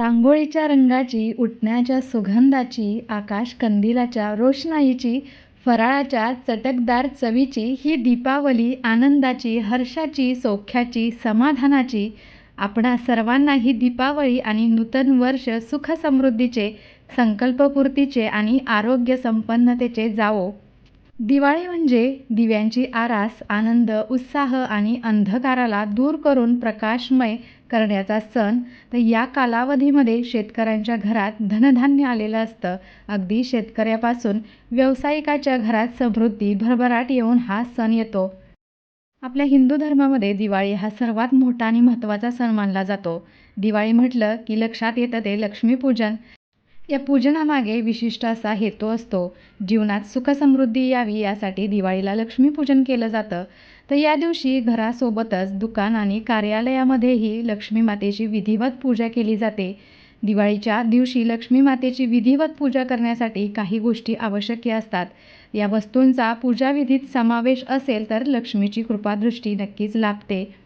रांगोळीच्या रंगाची उठण्याच्या सुगंधाची आकाश कंदिलाच्या रोषणाईची फराळाच्या चटकदार चवीची ही दीपावली आनंदाची हर्षाची सौख्याची समाधानाची. आपणा सर्वांना ही दीपावली आणि नूतन वर्ष सुख समृद्धीचे संकल्पपूर्तीचे आणि आरोग्य संपन्नतेचे जावो. दिवाळी म्हणजे दिव्यांची आरास आनंद उत्साह आणि अंधकाराला दूर करून प्रकाशमय करण्याचा सण तर या कालावधीमध्ये शेतकऱ्यांच्या घरात धनधान्य आलेलं असतं. अगदी शेतकऱ्यापासून व्यावसायिकाच्या घरात समृद्धी भरभराट येऊन हा सण येतो. आपल्या हिंदू धर्मामध्ये दिवाळी हा सर्वात मोठा आणि महत्त्वाचा सण मानला जातो. दिवाळी म्हटलं की लक्षात येतं ते लक्ष्मीपूजन. या पूजनामागे विशिष्ट असा हेतू असतो. जीवनात सुखसमृद्धी यावी यासाठी दिवाळीला लक्ष्मीपूजन केलं जातं. तर या दिवशी घरासोबतच दुकान आणि कार्यालयामध्येही लक्ष्मी मातेची विधिवत पूजा केली जाते. दिवाळीच्या दिवशी लक्ष्मी मातेची विधिवत पूजा करण्यासाठी काही गोष्टी आवश्यक असतात. या वस्तूंचा पूजाविधीत समावेश असेल तर लक्ष्मीची कृपादृष्टी नक्कीच लाभते.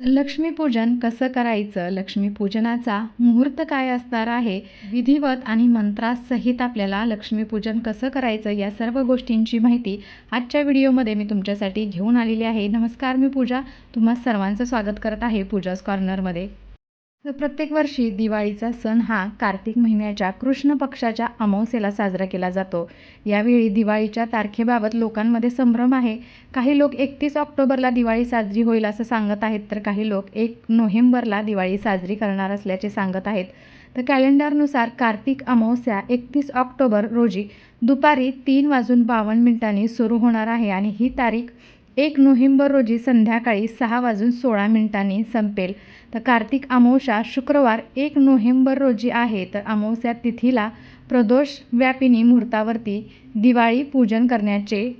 लक्ष्मीपूजन कसं करायचं? लक्ष्मीपूजनाचा मुहूर्त काय असणार आहे? विधिवत आणि मंत्रासहित आपल्याला लक्ष्मीपूजन कसं करायचं? या सर्व गोष्टींची माहिती आजच्या व्हिडिओमध्ये मी तुमच्यासाठी घेऊन आलेली आहे. नमस्कार मी पूजा. तुम्हा सर्वांचं स्वागत करत आहे पूजाज कॉर्नरमध्ये प्रत्येक वर्षी दिवाळीचा सण हा कार्तिक महिन्याच्या कृष्ण पक्षाच्या अमावस्येला साजरा केला जातो. यावेळी दिवाळीच्या तारखेबाबत लोकांमध्ये संभ्रम आहे. काही लोक एकतीस ऑक्टोबरला दिवाळी साजरी होईल असं सांगत आहेत तर काही लोक एक नोव्हेंबरला दिवाळी साजरी करणार असल्याचे सांगत आहेत. तर कॅलेंडरनुसार कार्तिक अमावस्या एकतीस ऑक्टोबर रोजी दुपारी तीन वाजून बावन्न मिनिटांनी सुरू होणार आहे आणि ही तारीख एक नोव्हेंबर रोजी संध्याकाळी सहा वाजून सोळा मिनिटांनी संपेल. तर कार्तिक अमावस्या शुक्रवार एक नोव्हेंबर रोजी आहे. तर अमावस्या तिथीला प्रदोष व्यापिनी मुहूर्तावरती दिवाळी पूजन करण्याचे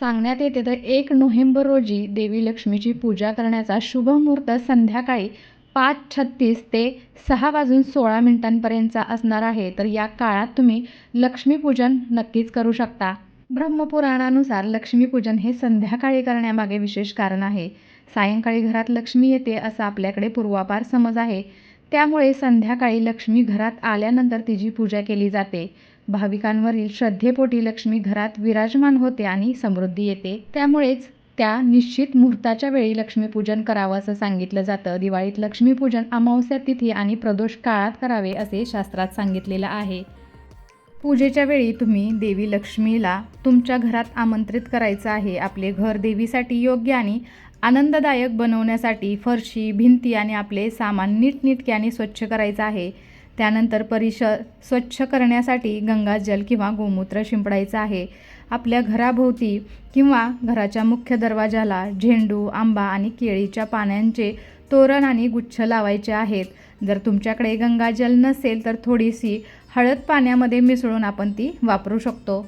सांगण्यात येते. तर एक नोव्हेंबर रोजी देवी लक्ष्मीची पूजा करण्याचा शुभ मुहूर्त संध्याकाळी पाच छत्तीस ते सहा वाजून सोळा मिनिटांपर्यंतचा असणार आहे. तर या काळात तुम्ही लक्ष्मीपूजन नक्कीच करू शकता. ब्रह्मपुराणानुसार लक्ष्मीपूजन हे संध्याकाळी करण्यामागे विशेष कारण आहे. सायंकाळी घरात लक्ष्मी येते असा आपल्याकडे पूर्वापार समज आहे. त्यामुळे संध्याकाळी लक्ष्मी घरात आल्यानंतर तिची पूजा केली जाते. भाविकांवरील श्रद्धेपोटी लक्ष्मी घरात विराजमान होते आणि समृद्धी येते. त्यामुळेच त्या निश्चित मुहूर्ताच्या वेळी लक्ष्मीपूजन करावं असं सांगितलं जातं. दिवाळीत लक्ष्मीपूजन अमावस्या तिथी आणि प्रदोष काळात करावे असे शास्त्रात सांगितलेलं आहे. पूजेच्या वेळी तुम्ही देवी लक्ष्मीला तुमच्या घरात आमंत्रित करायचं आहे. आपले घर देवीसाठी योग्य आणि आनंददायक बनवण्यासाठी फरशी भिंती आणि आपले सामान नीटनीटक्याने स्वच्छ करायचं आहे. त्यानंतर परिसर स्वच्छ करण्यासाठी गंगाजल किंवा गोमूत्र शिंपडायचं आहे. आपल्या घराभोवती किंवा घराच्या मुख्य दरवाजाला झेंडू आंबा आणि केळीच्या पानांचे तोरण आणि गुच्छ लावायचे आहेत. जर तुमच्याकडे गंगाजल नसेल तर थोडीशी हळद पाण्यामध्ये मिसळून आपण ती वापरू शकतो.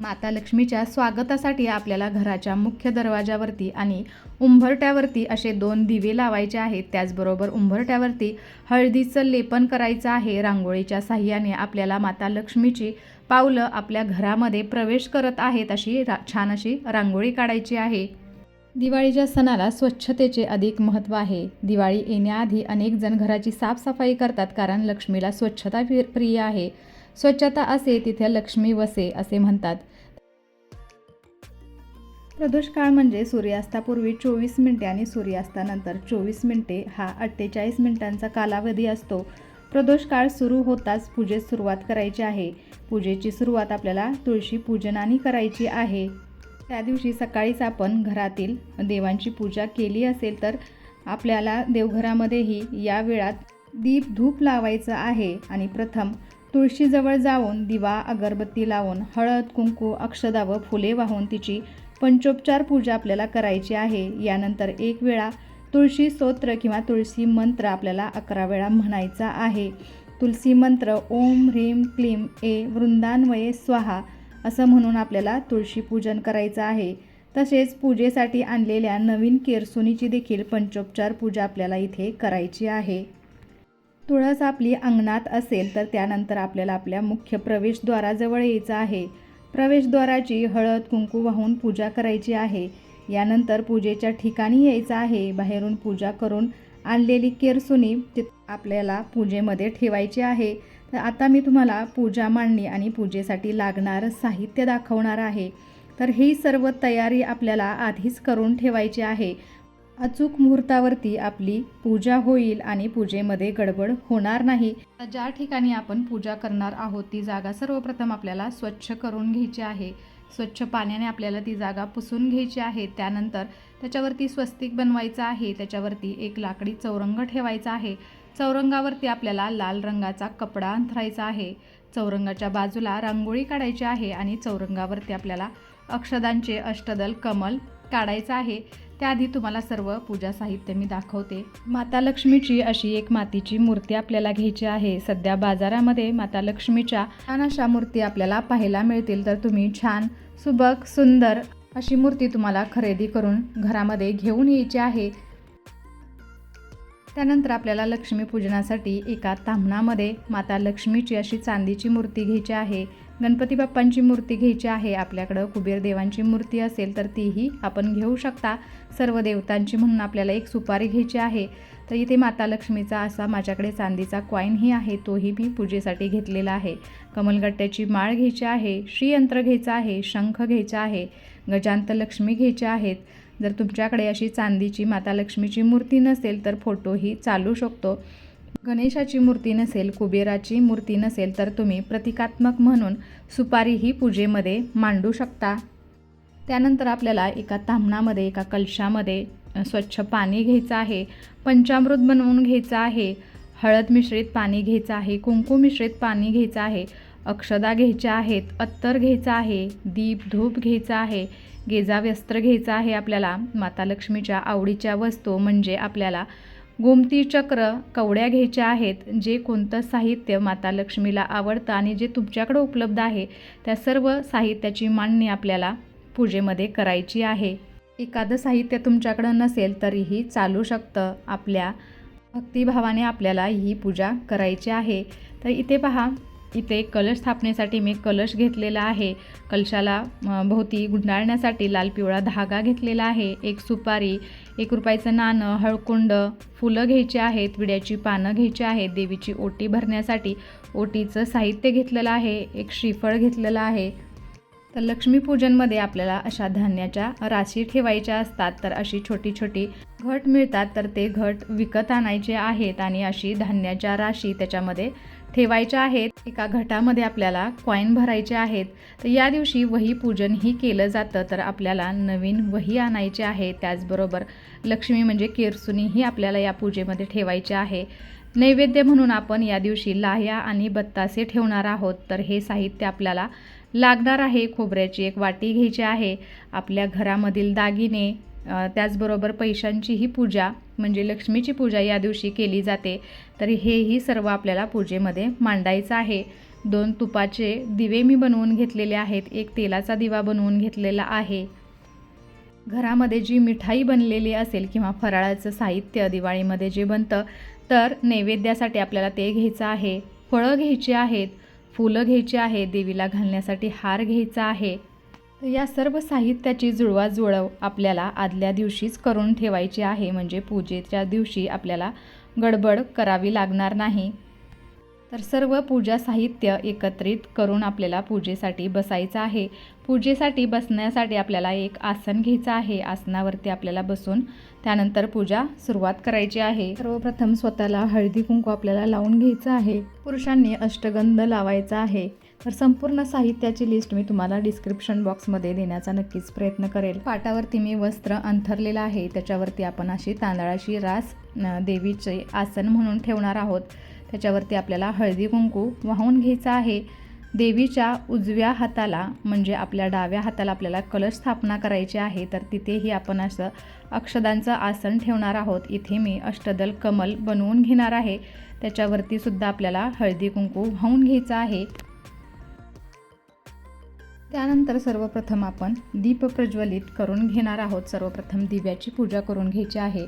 माता लक्ष्मीच्या स्वागतासाठी आपल्याला घराच्या मुख्य दरवाजावरती आणि उंबरट्यावरती असे दोन दिवे लावायचे आहेत. त्याचबरोबर उंबरट्यावरती हळदीचं लेपन करायचं आहे. रांगोळीच्या साह्याने आपल्याला माता लक्ष्मीची पावलं आपल्या घरामध्ये प्रवेश करत आहेत अशी रा छान अशी रांगोळी काढायची आहे. दिवाळीच्या सणाला स्वच्छतेचे अधिक महत्त्व आहे. दिवाळी येण्याआधी अनेक जण घराची साफसफाई करतात कारण लक्ष्मीला स्वच्छता प्रिय आहे. स्वच्छता असे तिथे लक्ष्मी वसे असे म्हणतात. प्रदोष काळ म्हणजे सूर्यास्तापूर्वी चोवीस मिनिटे आणि सूर्यास्तानंतर चोवीस मिनिटे हा अठ्ठेचाळीस मिनिटांचा कालावधी असतो. प्रदोष काळ सुरू होताच पूजेस सुरुवात करायची आहे. पूजेची सुरुवात आपल्याला तुळशी पूजनाने करायची आहे. त्या दिवशी सकाळीच आपण घरातील देवांची पूजा केली असेल तर आपल्याला देवघरामध्येही या वेळात दीप धूप लावायचं आहे. आणि प्रथम तुळशीजवळ जाऊन दिवा अगरबत्ती लावून हळद कुंकू अक्षदा व फुले वाहून तिची पंचोपचार पूजा आपल्याला करायची आहे. यानंतर एक वेळा तुळशी स्तोत्र किंवा तुळशी मंत्र आपल्याला अकरा वेळा म्हणायचा आहे. तुलसी मंत्र ओम ह्रीम क्लीम ए वृंदान्वये स्वाहा. असं म्हणून आपल्याला तुळशी पूजन करायचं आहे. तसेच पूजेसाठी आणलेल्या नवीन केरसुनीची देखील पंचोपचार पूजा आपल्याला इथे करायची आहे. तुळस आपली अंगणात असेल तर त्यानंतर आपल्याला आपल्या मुख्य प्रवेशद्वाराजवळ यायचं आहे. प्रवेशद्वाराची हळद कुंकू वाहून पूजा करायची आहे. यानंतर पूजेच्या ठिकाणी यायचं आहे. बाहेरून पूजा करून आणलेली केरसुनी ती आपल्याला पूजेमध्ये ठेवायची आहे. तर आता मी तुम्हाला पूजा मांडणी आणि पूजेसाठी लागणारं साहित्य दाखवणार आहे. तर ही सर्व तयारी आपल्याला आधीच करून ठेवायची आहे. अचूक मुहूर्तावरती आपली पूजा होईल आणि पूजेमध्ये गडबड होणार नाही. ज्या ठिकाणी आपण पूजा करणार आहोत ती जागा सर्वप्रथम आपल्याला स्वच्छ करून घ्यायची आहे. स्वच्छ पाण्याने आपल्याला ती जागा पुसून घ्यायची आहे. त्यानंतर त्याच्यावरती स्वस्तिक बनवायचं आहे. त्याच्यावरती एक लाकडी चौरंग ठेवायचा आहे. चौरंगावरती आपल्याला लाल रंगाचा कपडा अंथरायचा आहे. चौरंगाच्या बाजूला रांगोळी काढायची आहे आणि चौरंगावरती आपल्याला अक्षदांचे अष्टदल कमल काढायचं आहे. त्याआधी तुम्हाला सर्व पूजा साहित्य मी दाखवते. माता लक्ष्मीची अशी एक मातीची मूर्ती आपल्याला घ्यायची आहे. सध्या बाजारामध्ये माता लक्ष्मीच्या छान अशा मूर्ती आपल्याला पाहायला मिळतील. तर तुम्ही छान सुबक सुंदर अशी मूर्ती तुम्हाला खरेदी करून घरामध्ये घेऊन यायची आहे. त्यानंतर आपल्याला लक्ष्मीपूजनासाठी एका तांबणामध्ये माता लक्ष्मीची अशी चांदीची मूर्ती घ्यायची आहे. गणपती बाप्पांची मूर्ती घ्यायची आहे. आपल्याकडं कुबेर देवांची मूर्ती असेल तर तीही आपण घेऊ शकता. सर्व देवतांची म्हणून आपल्याला एक सुपारी घ्यायची आहे. तर इथे माता लक्ष्मीचा असा माझ्याकडे चांदीचा कॉईनही आहे. तोही मी पूजेसाठी घेतलेला आहे. कमलगट्ट्याची माळ घ्यायची आहे. श्रीयंत्र घ्यायचं आहे. शंख घ्यायचा आहे. गजांत लक्ष्मी घ्यायच्या आहेत. जर तुमच्याकडे अशी चांदीची माता लक्ष्मीची मूर्ती नसेल तर फोटोही चालू शकतो. गणेशाची मूर्ती नसेल कुबेराची मूर्ती नसेल तर तुम्ही प्रतिकात्मक म्हणून सुपारीही पूजेमध्ये मांडू शकता. त्यानंतर आपल्याला एका तांबणामध्ये एका कलशामध्ये स्वच्छ पाणी घ्यायचं आहे. पंचामृत बनवून घ्यायचं आहे. हळद मिश्रित पाणी घ्यायचं आहे. कुंकू मिश्रित पाणी घ्यायचं आहे. अक्षदा घ्यायच्या आहेत. अत्तर घ्यायचं आहे. दीप धूप घ्यायचं आहे. गेजा वस्त्र घ्यायचं आहे आपल्याला. माता लक्ष्मीच्या आवडीच्या वस्तू म्हणजे आपल्याला गोमती चक्र कवड्या घ्यायच्या आहेत जे कोणतं साहित्य माता लक्ष्मीला आवडतं आणि जे तुमच्याकडं उपलब्ध आहे त्या सर्व साहित्याची मांडणी आपल्याला पूजेमध्ये करायची आहे. एखादं साहित्य तुमच्याकडं नसेल तरीही चालू शकतं. आपल्या भक्तिभावाने आपल्याला ही पूजा करायची आहे. तर इथे पहा इथे कलश स्थापनेसाठी मी कलश घेतलेला आहे. कलशाला भोवती गुंडाळण्यासाठी लाल पिवळा धागा घेतलेला आहे. एक सुपारी एक रुपयाचं नाणं हळकुंड फुलं घ्यायची आहेत विड्याची पानं घ्यायची आहेत देवीची ओटी भरण्यासाठी ओटीचं साहित्य घेतलेलं आहे एक श्रीफळ घेतलेलं आहे. तर लक्ष्मीपूजनमध्ये आपल्याला अशा धान्याच्या राशी ठेवायच्या असतात. तर अशी छोटी छोटी घट मिळतात. तर ते घट विकत आणायचे आहेत आणि अशी धान्याच्या राशी त्याच्यामध्ये ठेवायच्या आहेत एका घटामध्ये आपल्याला कॉईन भरायचे आहेत तर या दिवशी वही पूजनही केलं जातं तर आपल्याला नवीन वही आणायची आहे. त्याचबरोबर लक्ष्मी म्हणजे केरसुनीही आपल्याला या पूजेमध्ये ठेवायची आहे. नैवेद्य म्हणून आपण या दिवशी लाह्या आणि बत्तासे ठेवणार आहोत तर हे साहित्य आपल्याला लागणार आहे. खोबऱ्याची एक वाटी घ्यायची आहे. आपल्या घरामधील दागिने त्याचबरोबर पैशांचीही पूजा म्हणजे लक्ष्मीची पूजा या दिवशी केली जाते. तर हेही सर्व आपल्याला पूजेमध्ये मांडायचं आहे. दोन तुपाचे दिवे मी बनवून घेतलेले आहेत. एक तेलाचा दिवा बनवून घेतलेला आहे. घरामध्ये जी मिठाई बनलेली असेल किंवा फराळाचं साहित्य दिवाळीमध्ये जे बनतं तर नैवेद्यासाठी आपल्याला ते घ्यायचं आहे. फळं घ्यायची आहेत फुलं घ्यायची आहे देवीला घालण्यासाठी हार घ्यायचा आहे. या सर्व साहित्याची जुळवाजुळव आपल्याला आदल्या दिवशीच करून ठेवायची आहे. म्हणजे पूजेच्या दिवशी आपल्याला गडबड करावी लागणार नाही. तर सर्व पूजा साहित्य एकत्रित करून आपल्याला पूजेसाठी बसायचं आहे. पूजेसाठी बसण्यासाठी आपल्याला एक आसन घ्यायचं आहे. आसनावरती आपल्याला बसून त्यानंतर पूजा सुरुवात करायची आहे. सर्वप्रथम स्वतःला हळदी कुंकू आपल्याला लावून घ्यायचं आहे. पुरुषांनी अष्टगंध लावायचा आहे. तर संपूर्ण साहित्याची लिस्ट मी तुम्हाला डिस्क्रिप्शन बॉक्समध्ये देण्याचा नक्कीच प्रयत्न करेल. पाटावरती मी वस्त्र अंथरलेलं आहे. त्याच्यावरती आपण अशी तांदळाची रास देवीचे आसन म्हणून ठेवणार आहोत. त्याच्यावरती आपल्याला हळदी कुंकू वाहून घ्यायचं आहे. देवीच्या उजव्या हाताला म्हणजे आपल्या डाव्या हाताला आपल्याला कलश स्थापना करायची आहे. तर तिथेही आपण असं अक्षदांचं आसन ठेवणार आहोत. इथे मी अष्टदल कमल बनवून घेणार आहे. त्याच्यावरती सुद्धा आपल्याला हळदी कुंकू वाहून घ्यायचं आहे. त्यानंतर सर्वप्रथम आपण दीप प्रज्वलित करून घेणार आहोत. सर्वप्रथम दिव्याची पूजा करून घ्यायची आहे.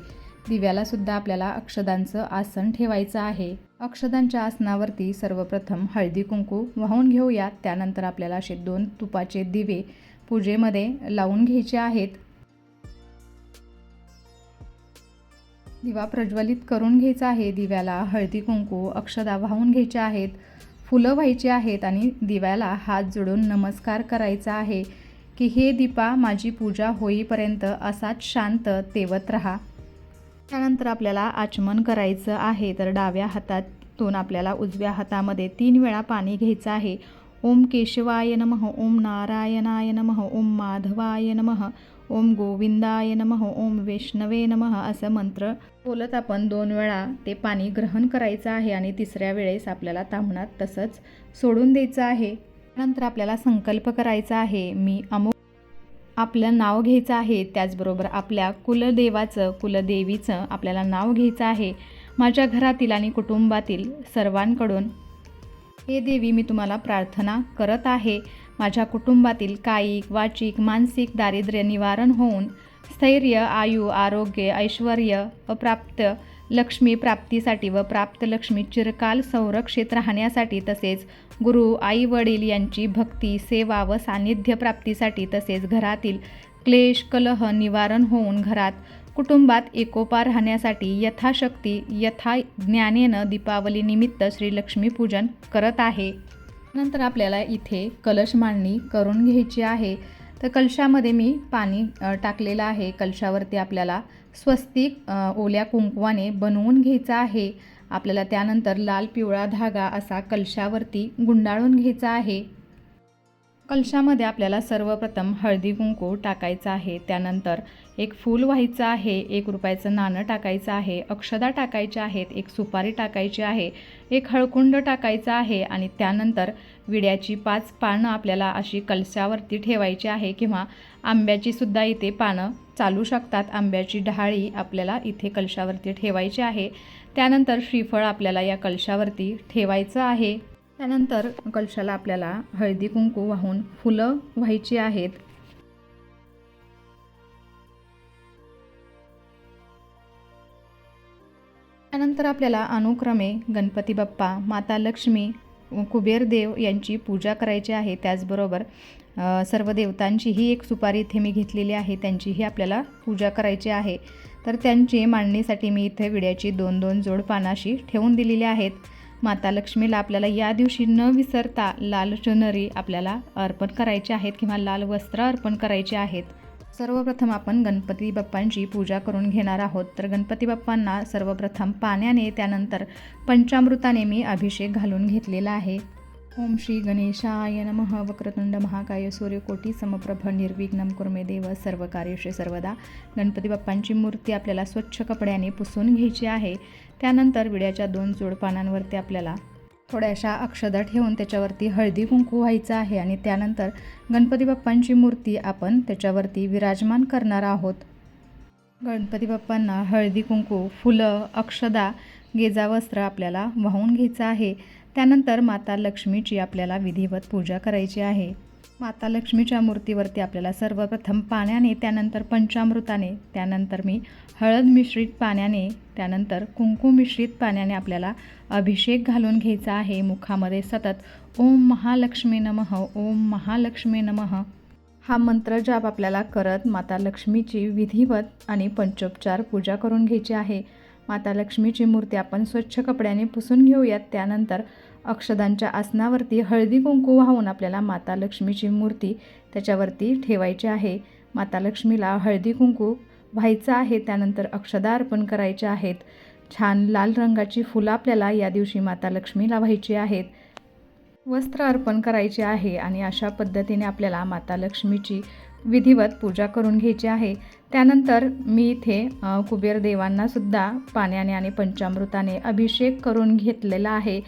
दिव्याला सुद्धा आपल्याला अक्षदांचं आसन ठेवायचं आहे. अक्षदांच्या आसनावरती सर्वप्रथम हळदी कुंकू वाहून घेऊयात त्यानंतर आपल्याला असे दोन तुपाचे दिवे पूजेमध्ये लावून घ्यायचे आहेत. दिवा प्रज्वलित करून घ्यायचा आहे. दिव्याला हळदी कुंकू अक्षदा वाहून घ्यायच्या आहेत. फुलं व्हायची आहेत आणि दिव्याला हात जोडून नमस्कार करायचा आहे की हे दीपा माझी पूजा होईपर्यंत असाच शांत तेवत राहा. त्यानंतर आपल्याला आचमन करायचं आहे तर डाव्या हातातून आपल्याला उजव्या हातामध्ये तीन वेळा पाणी घ्यायचं आहे. ओम केशवाय नमः ओम नारायणाय नमः ओम माधवाय नमः ओम गोविंदाय नमः ओम वैष्णवे नमः असं मंत्र बोलत आपण दोन वेळा ते पाणी ग्रहण करायचं आहे आणि तिसऱ्या वेळेस आपल्याला तांबणात तसंच सोडून द्यायचं आहे. नंतर आपल्याला संकल्प करायचा आहे मी अमुक आपलं नाव घ्यायचं आहे त्याचबरोबर आपल्या कुलदेवाचं कुलदेवीचं आपल्याला नाव घ्यायचं आहे माझ्या घरातील आणि कुटुंबातील सर्वांकडून. हे देवी मी तुम्हाला प्रार्थना करत आहे. माझ्या कुटुंबातील कायिक वाचिक मानसिक दारिद्र्य निवारण होऊन स्थैर्य आयु आरोग्य ऐश्वर अप्राप्त लक्ष्मी प्राप्तीसाठी व प्राप्त लक्ष्मी चिरकाल संरक्षित राहण्यासाठी तसेच गुरु आई वडील यांची भक्ती सेवा व सान्निध्य प्राप्तीसाठी तसेच घरातील क्लेश कलह निवारण होऊन घरात कुटुंबात एकोपा राहण्यासाठी यथाशक्ती यथा ज्ञानेनं दीपावलीनिमित्त श्रीलक्ष्मीपूजन करत आहे. नंतर आपल्याला इथे कलश मांडणी करून घ्यायची आहे. तर कलशामध्ये मी पाणी टाकलेलं आहे. कलशावरती आपल्याला स्वस्तिक ओल्या कुंकवाने बनवून घ्यायचं आहे. आपल्याला त्यानंतर लाल पिवळा धागा असा कलशावरती गुंडाळून घ्यायचा आहे. कलशामध्ये आपल्याला सर्वप्रथम हळदी कुंकू टाकायचं आहे. त्यानंतर एक फूल व्हायचं आहे एक रुपयाचं नाणं टाकायचं आहे अक्षदा टाकायच्या आहेत एक सुपारी टाकायची आहे एक हळकुंड टाकायचं आहे आणि त्यानंतर विड्याची पाच पानं आपल्याला अशी कलशावरती ठेवायची आहे किंवा आंब्याची सुद्धा इथे पानं चालू शकतात. आंब्याची डहाळी आपल्याला इथे कलशावरती ठेवायची आहे. त्यानंतर श्रीफळ आपल्याला या कलशावरती ठेवायचं आहे. त्यानंतर कलशाला आपल्याला हळदी कुंकू वाहून फुलं व्हायची आहेत. त्यानंतर आपल्याला अनुक्रमे गणपती बाप्पा माता लक्ष्मी कुबेर देव यांची पूजा करायची आहे. त्याचबरोबर सर्व देवतांचीही एक सुपारी इथे मी घेतलेली आहे. त्यांचीही आपल्याला पूजा करायची आहे. तर त्यांची मांडणीसाठी मी इथे विड्याची दोन दोन जोड पानाशी ठेवून दिलेली आहेत. माता लक्ष्मीला आपल्याला या दिवशी न विसरता लाल चुनरी आपल्याला अर्पण करायचे आहेत किंवा लाल वस्त्र अर्पण करायचे आहेत. सर्वप्रथम आपण गणपती बाप्पांची पूजा करून घेणार आहोत. तर गणपती बाप्पांना सर्वप्रथम पाण्याने त्यानंतर पंचामृताने मी अभिषेक घालून घेतलेला आहे. ओम श्री गणेशाय नमः. वक्रतुंड महाकाय सूर्यकोटी समप्रभ निर्विघ्नम कुर्मे देव. सर्व कार्यशे सर्वदा गणपती बाप्पांची मूर्ती आपल्याला स्वच्छ कपड्याने पुसून घ्यायची आहे. त्यानंतर विड्याच्या दोन जोडपानांवरती आपल्याला थोड्याशा अक्षदा ठेवून त्याच्यावरती हळदी कुंकू व्हायचं आहे आणि त्यानंतर गणपती बाप्पांची मूर्ती आपण त्याच्यावरती विराजमान करणार आहोत. गणपती बाप्पांना हळदी कुंकू फुलं अक्षदा गेजा वस्त्र आपल्याला वाहून घ्यायचं आहे. त्यानंतर माता लक्ष्मीची आपल्याला विधिवत पूजा करायची आहे. माता लक्ष्मीच्या मूर्तीवरती आपल्याला सर्वप्रथम पाण्याने त्यानंतर पंचामृताने त्यानंतर मी हळद मिश्रित पाण्याने त्यानंतर कुंकू मिश्रित पाण्याने आपल्याला अभिषेक घालून घ्यायचा आहे. मुखामध्ये सतत ओम महालक्ष्मी नमः ओम महालक्ष्मी नमः. हा मंत्र जाप आपल्याला करत माता लक्ष्मीची विधिवत आणि पंचोपचार पूजा करून घ्यायची आहे. माता लक्ष्मीची मूर्ती आपण स्वच्छ कपड्याने पुसून घेऊयात. त्यानंतर अक्षदांच्या आसनावरती हळदी कुंकू वाहून आपल्याला माता लक्ष्मीची मूर्ती त्याच्यावरती ठेवायची आहे. माता लक्ष्मीला हळदी कुंकू व्हायचं आहे त्यानंतर अक्षदा अर्पण करायच्या आहेत. छान लाल रंगाची फुलं आपल्याला या दिवशी माता लक्ष्मीला व्हायची आहेत. वस्त्र अर्पण करायचे आहे आणि अशा पद्धतीने आपल्याला माता लक्ष्मीची विधिवत पूजा करून घ्यायची आहे. त्यानंतर मी इथे कुबेर देवांनासुद्धा पाण्याने आणि पंचामृताने अभिषेक करून घेतलेला आहे.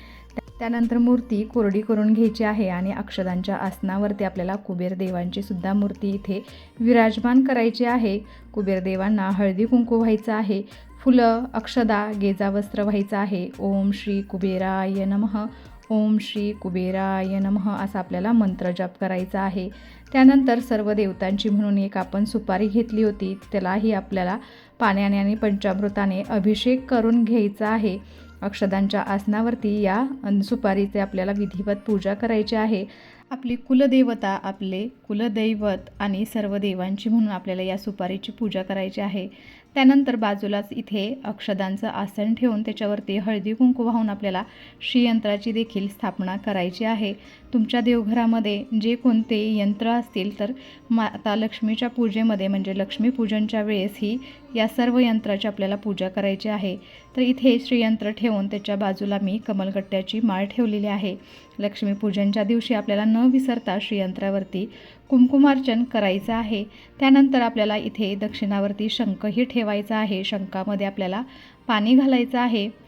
त्यानंतर मूर्ती कोरडी करून घ्यायची आहे आणि अक्षदांच्या आसनावरती आपल्याला कुबेर देवांची सुद्धा मूर्ती इथे विराजमान करायची आहे. कुबेर देवांना हळदी कुंकू व्हायचं आहे. फुलं अक्षदा गेजा वस्त्र व्हायचं आहे. ओम श्री कुबेराय नमः. ओम श्री कुबेराय नमः असा आपल्याला मंत्र जप करायचा आहे. त्यानंतर सर्व देवतांची म्हणून एक आपण सुपारी घेतली होती. त्यालाही आपल्याला पाण्याने आणि पंचामृताने अभिषेक करून घ्यायचा आहे. अक्षदांच्या आसनावरती या सुपारीचे आपल्याला विधिवत पूजा करायची आहे. आपली कुलदेवता आपले कुलदैवत आणि सर्व देवांची म्हणून आपल्याला या सुपारीची पूजा करायची आहे. त्यानंतर बाजूलाच इथे अक्षदांचं आसन ठेवून त्याच्यावरती हळदी कुंकू वाहून आपल्याला श्रीयंत्राची देखील स्थापना करायची आहे. तुमच्या देवघरामध्ये जे कोणते यंत्र असतील तर माता लक्ष्मीच्या पूजेमध्ये म्हणजे लक्ष्मीपूजनच्या वेळेस ही या सर्व यंत्राची आपल्याला पूजा करायची आहे. तर इथे श्रीयंत्र ठेवून त्याच्या बाजूला मी कमलगट्ट्याची माळ ठेवलेली आहे. लक्ष्मीपूजनच्या दिवशी आपल्याला न विसरता श्रीयंत्रावरती कुमकुमार्चन करायचं आहे. त्यानंतर आपल्याला इथे दक्षिणावरती शंखही ठेवायचा आहे. शंखामध्ये आपल्याला पाणी घालायचं आहे.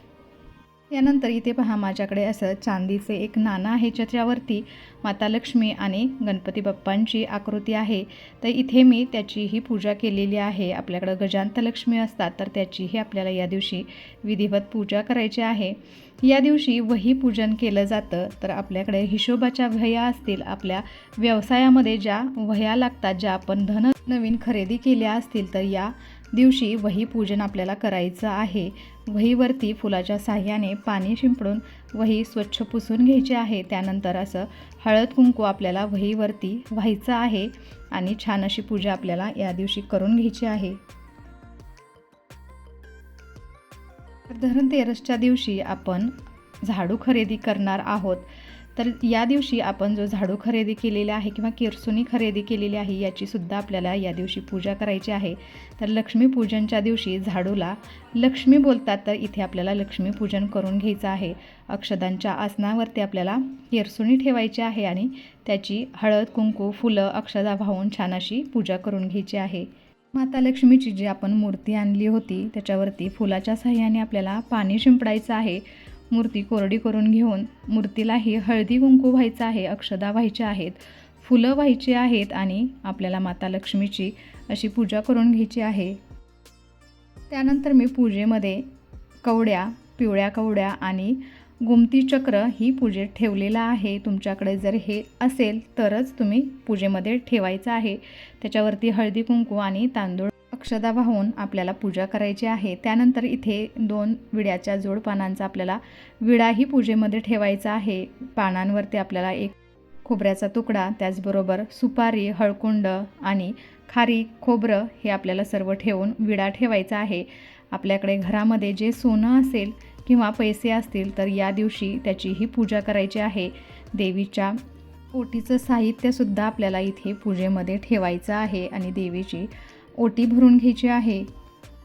यानंतर इथे पहा माझ्याकडे असं चांदीचे एक नाणं आहे ज्याच्यावरती माता लक्ष्मी आणि गणपती बाप्पांची आकृती आहे. तर इथे मी त्याचीही पूजा केलेली आहे. आपल्याकडं गजांत लक्ष्मी असतात तर त्याचीही आपल्याला या दिवशी विधिवत पूजा करायची आहे. या दिवशी वही पूजन केलं जातं तर आपल्याकडे हिशोबाच्या वह्या असतील. आपल्या व्यवसायामध्ये ज्या वह्या लागतात ज्या आपण धन नवीन खरेदी केल्या असतील तर या दिवशी वही पूजन आपल्याला करायचं आहे. वहीवरती फुलाच्या साह्याने पाणी शिंपडून वही स्वच्छ पुसून घ्यायची आहे. त्यानंतर असं हळद कुंकू आपल्याला वहीवरती व्हायचं आहे आणि छान अशी पूजा आपल्याला या दिवशी करून घ्यायची आहे. धनतेरसच्या दिवशी आपण झाडू खरेदी करणार आहोत. तर या दिवशी आपण जो झाडू खरेदी केलेला आहे किंवा किरसुनी खरेदी केलेली आहे याचीसुद्धा आपल्याला या दिवशी पूजा करायची आहे. तर लक्ष्मीपूजनच्या दिवशी झाडूला लक्ष्मी बोलतात तर इथे आपल्याला लक्ष्मीपूजन करून घ्यायचं आहे. अक्षदांच्या आसनावरती आपल्याला किरसुनी ठेवायची आहे आणि त्याची हळद कुंकू फुलं अक्षदा वाहून छान अशी पूजा करून घ्यायची आहे. माता लक्ष्मीची जी आपण मूर्ती आणली होती त्याच्यावरती फुलाच्या साह्याने आपल्याला पाणी शिंपडायचं आहे. मूर्ती कोरडी करून घेऊन मूर्तीलाही हळदी कुंकू व्हायचं आहे अक्षदा व्हायच्या आहेत फुलं व्हायची आहेत आणि आपल्याला माता लक्ष्मीची अशी पूजा करून घ्यायची आहे. त्यानंतर मी पूजेमध्ये कवड्या पिवळ्या कवड्या आणि गुमती चक्र ही पूजेत ठेवलेलं आहे. तुमच्याकडे जर हे असेल तरच तुम्ही पूजेमध्ये ठेवायचं आहे. त्याच्यावरती हळदी कुंकू आणि तांदूळ अक्षदा वाहून आपल्याला पूजा करायची आहे. त्यानंतर इथे दोन विड्याच्या जोड पानांचा आपल्याला विडाही पूजेमध्ये ठेवायचा आहे. पानांवरती आपल्याला एक खोबऱ्याचा तुकडा त्याचबरोबर सुपारी हळकुंड आणि खारी खोबरं हे आपल्याला सर्व ठेवून विडा ठेवायचा आहे. आपल्याकडे घरामध्ये जे सोनं असेल किंवा पैसे असतील तर या दिवशी त्याचीही पूजा करायची आहे. देवीच्या ओटीचं साहित्यसुद्धा आपल्याला इथे पूजेमध्ये ठेवायचं आहे आणि देवीची ओटी भरून घ्यायची आहे.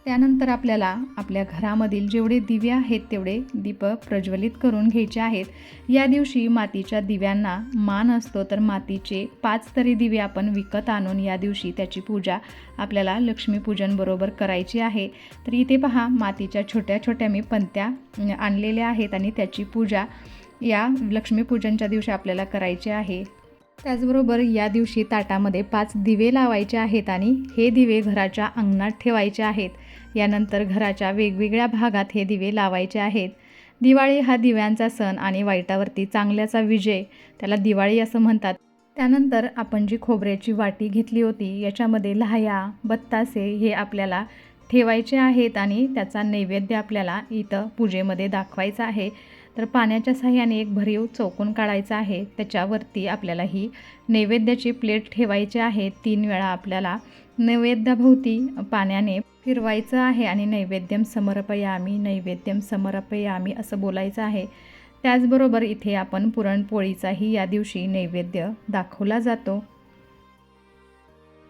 त्यानंतर आपल्याला आपल्या घरामधील जेवढे दिवे आहेत तेवढे दीप प्रज्वलित करून घ्यायचे आहेत. या दिवशी मातीच्या दिव्यांना मान असतो तर मातीचे पाच तरी दिवे आपण विकत आणून या दिवशी त्याची पूजा आपल्याला लक्ष्मीपूजनबरोबर करायची आहे. तर इथे पहा मातीच्या छोट्या छोट्या मी पंत्या आणलेल्या आहेत आणि त्याची पूजा या लक्ष्मीपूजनच्या दिवशी आपल्याला करायची आहे. त्याचबरोबर या दिवशी ताटामध्ये पाच दिवे लावायचे आहेत आणि हे दिवे घराच्या अंगणात ठेवायचे आहेत. यानंतर घराच्या वेगवेगळ्या भागात हे दिवे लावायचे आहेत. दिवाळी हा दिव्यांचा सण आणि वाईटावरती चांगल्याचा विजय त्याला दिवाळी असं म्हणतात. त्यानंतर आपण जी खोबऱ्याची वाटी घेतली होती याच्यामध्ये लहाया बत्तासे हे आपल्याला ठेवायचे आहेत आणि त्याचा नैवेद्य आपल्याला इथं पूजेमध्ये दाखवायचा आहे. तर पाण्याच्या साह्याने एक भरीव चौकून काढायचा आहे. त्याच्यावरती आपल्याला ही नैवेद्याची प्लेट ठेवायची आहे. तीन वेळा आपल्याला नैवेद्याभोवती पाण्याने फिरवायचं आहे आणि नैवेद्यम समर्पयामी नैवेद्यम समर्पयामी असं बोलायचं आहे. त्याचबरोबर इथे आपण पुरणपोळीचाही या दिवशी नैवेद्य दाखवला जातो.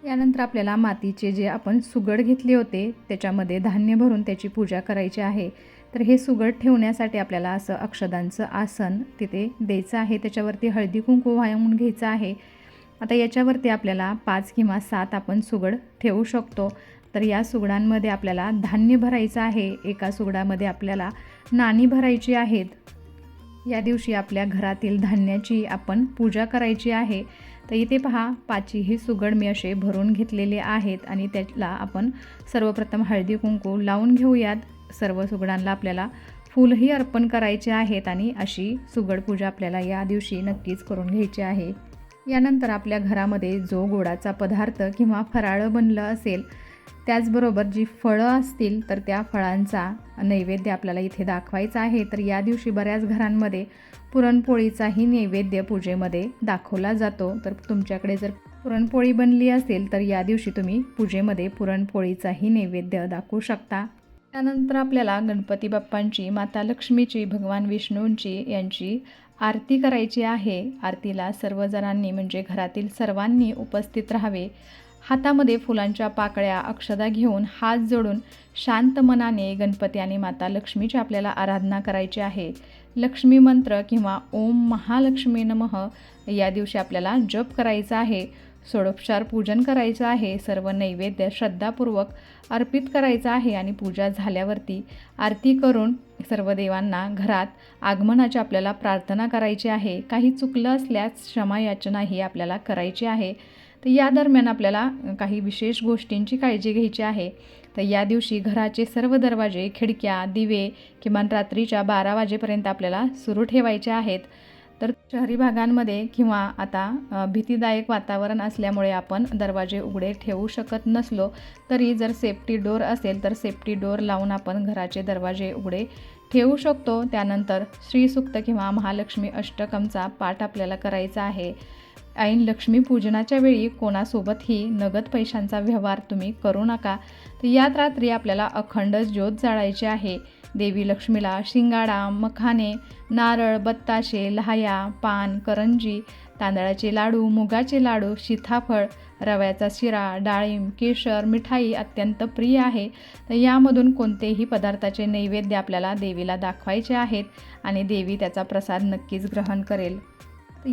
यानंतर आपल्याला मातीचे जे आपण सुगड घेतले होते त्याच्यामध्ये धान्य भरून त्याची पूजा करायची आहे. तर हे सुगड ठेवण्यासाठी आपल्याला असं अक्षदांचं आसन तिथे द्यायचं आहे. त्याच्यावरती हळदी कुंकू वाहून घ्यायचं आहे. आता याच्यावरती आपल्याला पाच किंवा सात आपण सुगड ठेवू शकतो. तर या सुगडांमध्ये आपल्याला धान्य भरायचं आहे. एका सुगडामध्ये आपल्याला नाणी भरायची आहेत. या दिवशी आपल्या घरातील धान्याची आपण पूजा करायची आहे. तर इथे पहा पाचीही सुगड मी असे भरून घेतलेले आहेत आणि त्याला आपण सर्वप्रथम हळदी कुंकू लावून घेऊयात. सर्व सुगडांना आपल्याला फुलही अर्पण करायचे आहेत आणि अशी सुगड पूजा आपल्याला या दिवशी नक्कीच करून घ्यायची आहे. यानंतर आपल्या घरामध्ये जो गोडाचा पदार्थ किंवा फराळ बनलं असेल त्याचबरोबर जी फळं असतील तर त्या फळांचा नैवेद्य आपल्याला इथे दाखवायचा आहे. तर या दिवशी बऱ्याच घरांमध्ये पुरणपोळीचाही नैवेद्य पूजेमध्ये दाखवला जातो. तर तुमच्याकडे जर पुरणपोळी बनली असेल तर या दिवशी तुम्ही पूजेमध्ये पुरणपोळीचाही नैवेद्य दाखवू शकता. त्यानंतर आपल्याला गणपती बाप्पांची माता लक्ष्मीची भगवान विष्णूंची यांची आरती करायची आहे. आरतीला सर्वजणांनी म्हणजे घरातील सर्वांनी उपस्थित राहावे. हातामध्ये फुलांच्या पाकळ्या अक्षदा घेऊन हात जोडून शांत मनाने गणपती आणि माता लक्ष्मीची आपल्याला आराधना करायची आहे. लक्ष्मी मंत्र किंवा ओम महालक्ष्मी नमः या दिवशी आपल्याला जप करायचा आहे. षोडोपचार पूजन करायचं आहे सर्व नैवेद्य श्रद्धापूर्वक अर्पित करायचं आहे आणि पूजा झाल्यावरती आरती करून सर्व देवांना घरात आगमनाची आपल्याला प्रार्थना करायची आहे. काही चुकलं असल्यास क्षमा याचना ही आपल्याला करायची आहे. तर या दरम्यान आपल्याला काही विशेष गोष्टींची काळजी घ्यायची आहे. तर या दिवशी घराचे सर्व दरवाजे खिडक्या दिवे किमान रात्रीच्या बारा वाजेपर्यंत आपल्याला सुरू ठेवायचे आहेत. तर शहरी भागांमध्ये किंवा आता भीतीदायक वातावरण असल्यामुळे आपण दरवाजे उघडे ठेवू शकत नसलो तरी जर सेफ्टी डोर असेल तर सेफ्टी डोर लावून आपण घराचे दरवाजे उघडे ठेवू शकतो. त्यानंतर श्रीसुक्त किंवा महालक्ष्मी अष्टकमचा पाठ आपल्याला करायचा आहे. ऐन लक्ष्मीपूजनाच्या वेळी कोणासोबतही नगद पैशांचा व्यवहार तुम्ही करू नका. तर यात रात्री आपल्याला अखंड ज्योत जाळायची आहे. देवी लक्ष्मीला शिंगाडा मखाने नारळ बत्ताशे लहाया पान करंजी तांदळाचे लाडू मुगाचे लाडू सीताफळ रव्याचा शिरा डाळिंब केशर मिठाई अत्यंत प्रिय आहे. तर यामधून कोणतेही पदार्थाचे नैवेद्य आपल्याला देवीला दाखवायचे आहेत आणि देवी त्याचा प्रसाद नक्कीच ग्रहण करेल.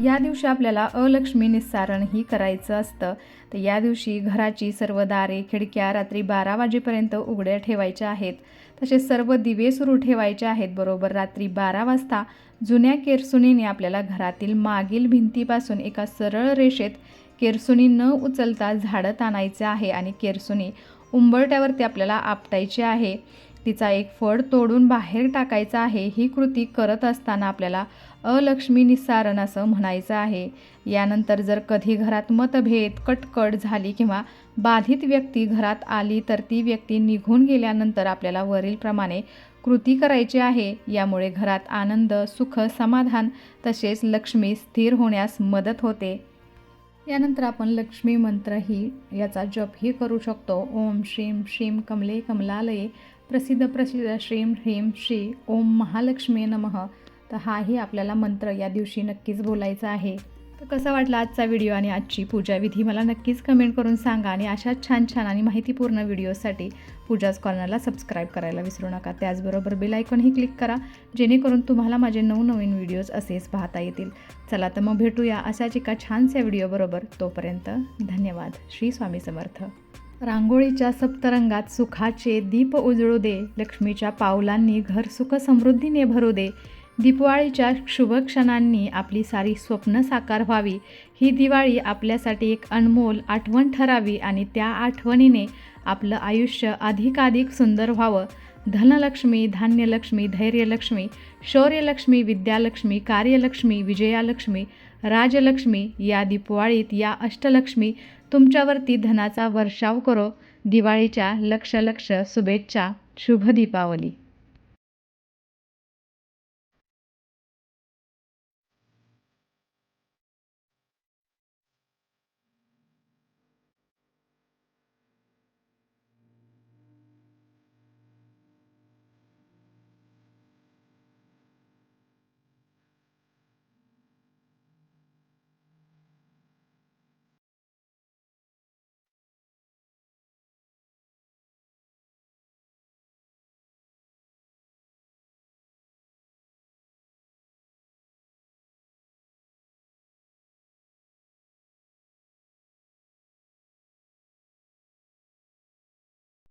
या दिवशी आपल्याला अलक्ष्मी निस्सारणही करायचं असतं. तर या दिवशी घराची सर्व दारे खिडक्या रात्री बारा वाजेपर्यंत उघड्या ठेवायच्या आहेत. तसेच सर्व दिवे सुरू ठेवायचे आहेत बरोबर रात्री बारा वाजता. जुन्या केरसुनीने आपल्याला घरातील मागील भिंतीपासून एका सरळ रेषेत केरसुनी न उचलता झाडत आणायचे आहे आणि केरसुनी उंबरट्यावरती आपल्याला आपटायची आहे. तिचा एक फळ तोडून बाहेर टाकायचा आहे ही कृती करत असताना आपल्याला अलक्ष्मी निस्सारण असं म्हणायचं आहे. यानंतर जर कधी घरात मतभेद कटकट झाली किंवा बाधित व्यक्ती घरात आली तर ती व्यक्ती निघून गेल्यानंतर आपल्याला वरीलप्रमाणे कृती करायची आहे. यामुळे घरात आनंद सुख समाधान तसेच लक्ष्मी स्थिर होण्यास मदत होते. यानंतर आपण लक्ष्मी मंत्रही याचा जपही करू शकतो. ओम श्रीम श्रीम कमले कमलालये. प्रसिद्ध प्रसिद्ध श्रीम ह्रीम श्री. ओम महालक्ष्मी नमः. तर हाही आपल्याला मंत्र या दिवशी नक्कीच बोलायचा आहे. तर कसा वाटला आजचा व्हिडिओ आणि आजची पूजाविधी मला नक्कीच कमेंट करून सांगा आणि अशाच छान छान आणि माहितीपूर्ण व्हिडिओसाठी पूजाच कॉर्नरला सबस्क्राईब करायला विसरू नका. त्याचबरोबर बेल आयकॉनही क्लिक करा जेणेकरून तुम्हाला माझे नवनवीन व्हिडिओज असेच पाहता येतील. चला तर मग भेटूया अशाच एका छानशा व्हिडिओबरोबर तोपर्यंत धन्यवाद. श्री स्वामी समर्थ. रांगोळीच्या सप्तरंगात सुखाचे दीप उजळू दे. लक्ष्मीच्या पावलांनी घर सुख समृद्धीने भरू दे. दिपवाळीच्या शुभ क्षणांनी आपली सारी स्वप्न साकार व्हावी. ही दिवाळी आपल्यासाठी एक अनमोल आठवण ठरावी आणि त्या आठवणीने आपलं आयुष्य अधिकाधिक सुंदर व्हावं. धनलक्ष्मी धान्यलक्ष्मी धैर्यलक्ष्मी शौर्यलक्ष्मी विद्यालक्ष्मी कार्यलक्ष्मी विजयालक्ष्मी राजलक्ष्मी या दीपवाळीत या अष्टलक्ष्मी तुमच्यावरती धनाचा वर्षाव करो. दिवाळीच्या लक्ष लक्ष शुभेच्छा. शुभ दीपावली.